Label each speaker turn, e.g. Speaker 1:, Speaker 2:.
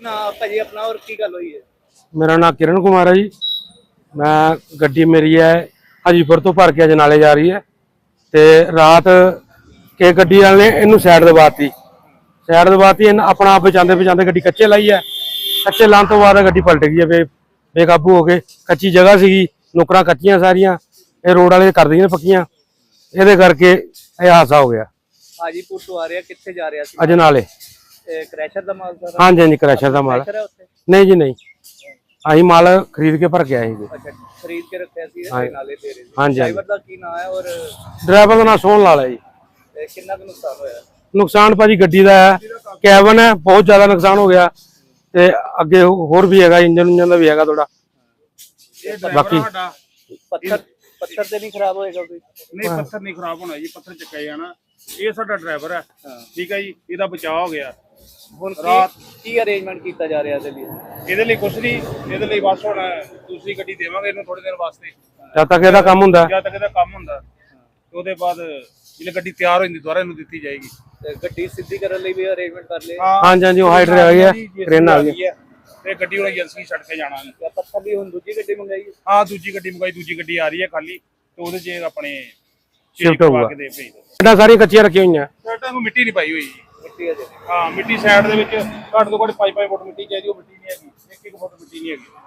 Speaker 1: ਨਾ ਭਾਜੀ ਆਪਣਾ ਔਰ ਕੀ ਗੱਲ ਹੋਈ ਹੈ?
Speaker 2: ਮੇਰਾ ਨਾਮ ਕਿਰਨ ਕੁਮਾਰ ਹੈ ਜੀ। ਮੈਂ ਗੱਡੀ ਮੇਰੀ ਹੈ ਹਾਜੀਪੁਰ ਤੋਂ ਭਰ ਕੇ ਅਜਨਾਲੇ ਜਾ ਰਹੀ ਹੈ। ਤੇ ਰਾਤ ਕੇ ਗੱਡੀ ਵਾਲੇ ਨੇ ਇਹਨੂੰ ਸਾਈਡ ਦਬਾਤੀ। ਸਾਈਡ ਦਬਾਤੀ ਇਹਨ ਆਪਣਾ ਆਪ ਬਚਾਉਂਦੇ ਬਚਾਉਂਦੇ ਗੱਡੀ ਕੱਚੇ ਲਾਈ ਹੈ। ਕੱਚੇ ਲਾਉਣ ਤੋਂ ਬਾਅਦ ਗੱਡੀ ਪਲਟ ਗਈ ਹੈ ਬੇ ਬੇਕਾਬੂ ਹੋ ਕੇ। ਕੱਚੀ ਜਗ੍ਹਾ ਸੀਗੀ ਨੁਕਰਾਂ ਕੱਚੀਆਂ ਸਾਰੀਆਂ। ਇਹ ਰੋਡ ਵਾਲੇ ਕਰ ਦਈਆਂ ਨੇ ਪੱਕੀਆਂ। ਇਹਦੇ ਕਰਕੇ ਇਹ ਹਾਦਸਾ ਹੋ ਗਿਆ।
Speaker 1: ਹਾਜੀਪੁਰ ਤੋਂ ਆ ਰਿਹਾ ਕਿੱਥੇ ਜਾ ਰਿਹਾ ਸੀ?
Speaker 2: ਅਜਨਾਲੇ
Speaker 1: ਕ੍ਰੈਸ਼ਰ ਦਾ ਮਾਲ ਸਾਰਾ?
Speaker 2: ਹਾਂਜੀ ਹਾਂਜੀ ਕ੍ਰੈਸ਼ਰ ਦਾ ਮਾਲ।
Speaker 1: ਕ੍ਰੈਸ਼ਰ ਹੈ ਉੱਥੇ?
Speaker 2: ਨਹੀਂ ਜੀ ਨਹੀਂ। ਅਸੀਂ ਮਾਲ ਖਰੀਦ ਕੇ ਭਰ ਕੇ ਆਏ ਸੀ
Speaker 1: ਅੱਛਾ ਖਰੀਦ ਕੇ ਰੱਖਿਆ ਸੀ
Speaker 2: ਹਾਂ।
Speaker 1: ਇਹ ਨਾਲੇ ਦੇ ਰਹੇ ਸੀ।
Speaker 2: ਹਾਂਜੀ,
Speaker 1: ਡਰਾਈਵਰ ਦਾ ਕੀ ਨਾਮ ਹੈ ਔਰ
Speaker 2: ਡਰਾਈਵਰ ਦਾ ਨਾਮ ਸੋਹਣ ਲਾਲ ਹੈ ਜੀ।
Speaker 1: ਇਹ ਕਿੰਨਾ ਕੁ ਨੁਕਸਾਨ ਹੋਇਆ?
Speaker 2: ਨੁਕਸਾਨ ਭਾਜੀ ਗੱਡੀ ਦਾ ਹੈ ਕੈਬਨ ਹੈ ਬਹੁਤ ਜ਼ਿਆਦਾ ਨੁਕਸਾਨ ਹੋ ਗਿਆ। ਤੇ ਅੱਗੇ ਹੋਰ ਵੀ ਹੈਗਾ ਇੰਜਨ ਇੰਜਨ ਦਾ ਵੀ ਹੈਗਾ ਥੋੜਾ ਬਾਕੀ
Speaker 1: ਪੱਥਰ ਪੱਥਰ ਤੇ ਨਹੀਂ ਖਰਾਬ ਹੋਏਗਾ ਕੋਈ?
Speaker 3: ਨਹੀਂ ਪੱਥਰ ਨਹੀਂ ਖਰਾਬ ਹੋਣਾ ਜੀ ਪੱਥਰ ਚੱਕਿਆ ਜਾਣਾ। ਇਹ ਸਾਡਾ ਡਰਾਈਵਰ ਹੈ। ਠੀਕ ਹੈ ਜੀ ਇਹਦਾ ਬਚਾਅ ਹੋ ਗਿਆ।
Speaker 1: ਹੁਣ ਕੀ ਕੀ ਅਰੇਂਜਮੈਂਟ ਕੀਤਾ ਜਾ ਰਿਹਾ ਇਹਦੇ ਲਈ?
Speaker 3: ਇਹਦੇ ਲਈ ਕੁਛ ਨਹੀਂ ਇਹਦੇ ਲਈ ਬਸ ਹੁਣ ਦੂਸਰੀ ਗੱਡੀ ਦੇਵਾਂਗੇ ਇਹਨੂੰ ਥੋੜੇ ਦਿਨ ਵਾਸਤੇ।
Speaker 2: ਜਦ ਤੱਕ ਇਹਦਾ ਕੰਮ ਹੁੰਦਾ।
Speaker 3: ਜਦ ਤੱਕ ਇਹਦਾ ਕੰਮ ਹੁੰਦਾ। ਤੇ ਉਹਦੇ ਬਾਅਦ ਜਦੋਂ ਗੱਡੀ ਤਿਆਰ ਹੋ ਜਾਂਦੀ ਦੁਬਾਰਾ ਇਹਨੂੰ ਦਿੱਤੀ ਜਾਏਗੀ।
Speaker 1: ਤੇ ਗੱਡੀ ਸਿੱਧੀ ਕਰਨ ਲਈ ਵੀ ਅਰੇਂਜਮੈਂਟ ਕਰ ਲਏ?
Speaker 2: ਹਾਂਜੀ ਹਾਂਜੀ ਉਹ ਹਾਈਡਰ ਹੈਗੀ ਹੈ ਟ੍ਰੇਨ ਆ ਗਈ
Speaker 3: ਹੈ। ਤੇ ਗੱਡੀ ਹੁਣ ਏਜੰਸੀ ਛੱਡ ਕੇ ਜਾਣਾ।
Speaker 1: ਜਾਂ ਪੱਥਰ ਦੀ ਹੁਣ ਦੂਜੀ ਗੱਡੀ ਮੰਗਾਈ ਹੈ?
Speaker 3: ਹਾਂ ਦੂਜੀ ਗੱਡੀ ਮੰਗਾਈ ਦੂਜੀ ਗੱਡੀ ਆ ਰਹੀ ਹੈ ਖਾਲੀ। ਤੇ ਉਹਦੇ 'ਚ ਆਪਣੇ ਪਵਾ
Speaker 2: ਹੋਊਗਾ।
Speaker 3: ਕੇ ਦੇ ਭੇਜ ਦੋ
Speaker 2: ਸਾਡਾ ਸਾਰੀਆਂ ਕੱਚੀਆਂ ਰੱਖੀਆਂ ਹੋਈਆਂ?
Speaker 3: ਸਾਡਾ ਨੂੰ ਮਿੱਟੀ ਨਹੀਂ ਪਾਈ ਹੋਈ। ਜੀ
Speaker 1: ਮਿੱਟੀ ਅਜੇ
Speaker 3: ਹਾਂ, ਮਿੱਟੀ ਸਾਈਡ ਦੇ ਵਿੱਚ ਘੱਟ ਤੋਂ ਘੱਟ 5-5 ਫੁੱਟ ਮਿੱਟੀ ਚਾਹੀਦੀ, ਉਹ ਮਿੱਟੀ ਨਹੀਂ ਹੈਗੀ। 1-1 ਫੁੱਟ ਮਿੱਟੀ ਨਹੀਂ ਹੈਗੀ।